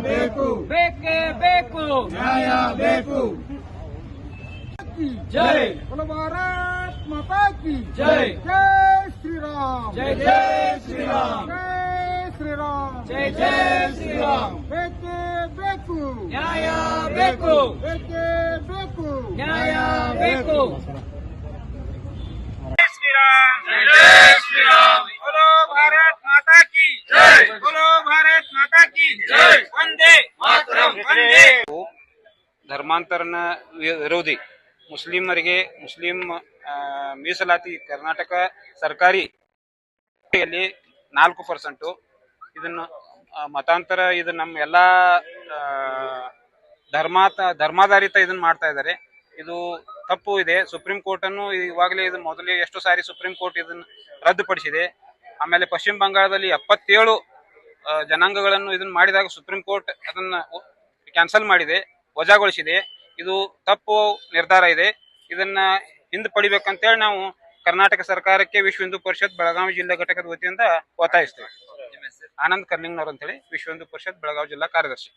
Beko ಬೇಕು ಬೇಕೇ ಬೇಕು ನ್ಯಾಯ ಬೇಕು ಜೈ बोलो भारत माता की जय जय श्री राम जय जय श्री राम जय श्री राम जय जय श्री राम बेटे बेकू ನ್ಯಾಯ ಬೇಕು बेटे बेकू ನ್ಯಾಯ बेको ಧರ್ಮಾಂತರನ ವಿರೋಧಿ. ಮುಸ್ಲಿಮರಿಗೆ ಮುಸ್ಲಿಂ ಮೀಸಲಾತಿ ಕರ್ನಾಟಕ ಸರ್ಕಾರಿ ನಾಲ್ಕು ಪರ್ಸೆಂಟು. ಇದನ್ನು ಮತಾಂತರ ಇದು ನಮ್ಮ ಎಲ್ಲ ಆ, ಧರ್ಮಾತ ಧರ್ಮಾಧಾರಿತ ಇದನ್ನ ಮಾಡ್ತಾ ಇದ್ದಾರೆ. ಇದು ತಪ್ಪು ಇದೆ. ಸುಪ್ರೀಂ ಕೋರ್ಟ್ ಅನ್ನು ಇವಾಗಲೇ ಇದು ಮೊದಲೇ ಎಷ್ಟು ಸಾರಿ ಸುಪ್ರೀಂ ಕೋರ್ಟ್ ಇದನ್ನು ರದ್ದುಪಡಿಸಿದೆ. ಆಮೇಲೆ ಪಶ್ಚಿಮ ಬಂಗಾಳದಲ್ಲಿ ಎಪ್ಪತ್ತೇಳು ಜನಾಂಗಗಳನ್ನು ಇದನ್ನ ಮಾಡಿದಾಗ ಸುಪ್ರೀಂ ಕೋರ್ಟ್ ಅದನ್ನ ಕ್ಯಾನ್ಸಲ್ ಮಾಡಿದೆ ವಜಾಗೊಳಿಸಿದೆ. ಇದು ತಪ್ಪು ನಿರ್ಧಾರ ಇದೆ. ಇದನ್ನ ಹಿಂದೆ ಪಡಿಬೇಕಂತೇಳಿ ನಾವು ಕರ್ನಾಟಕ ಸರ್ಕಾರಕ್ಕೆ ವಿಶ್ವ ಹಿಂದೂ ಪರಿಷತ್ ಬೆಳಗಾವಿ ಜಿಲ್ಲಾ ಘಟಕದ ವತಿಯಿಂದ ಒತ್ತಾಯಿಸ್ತೇವೆ. ಆನಂದ್ ಕರ್ಲಿಂಗ್ನವ್ರ ಅಂತೇಳಿ ವಿಶ್ವ ಹಿಂದೂ ಪರಿಷತ್ ಬೆಳಗಾವಿ ಜಿಲ್ಲಾ ಕಾರ್ಯದರ್ಶಿ.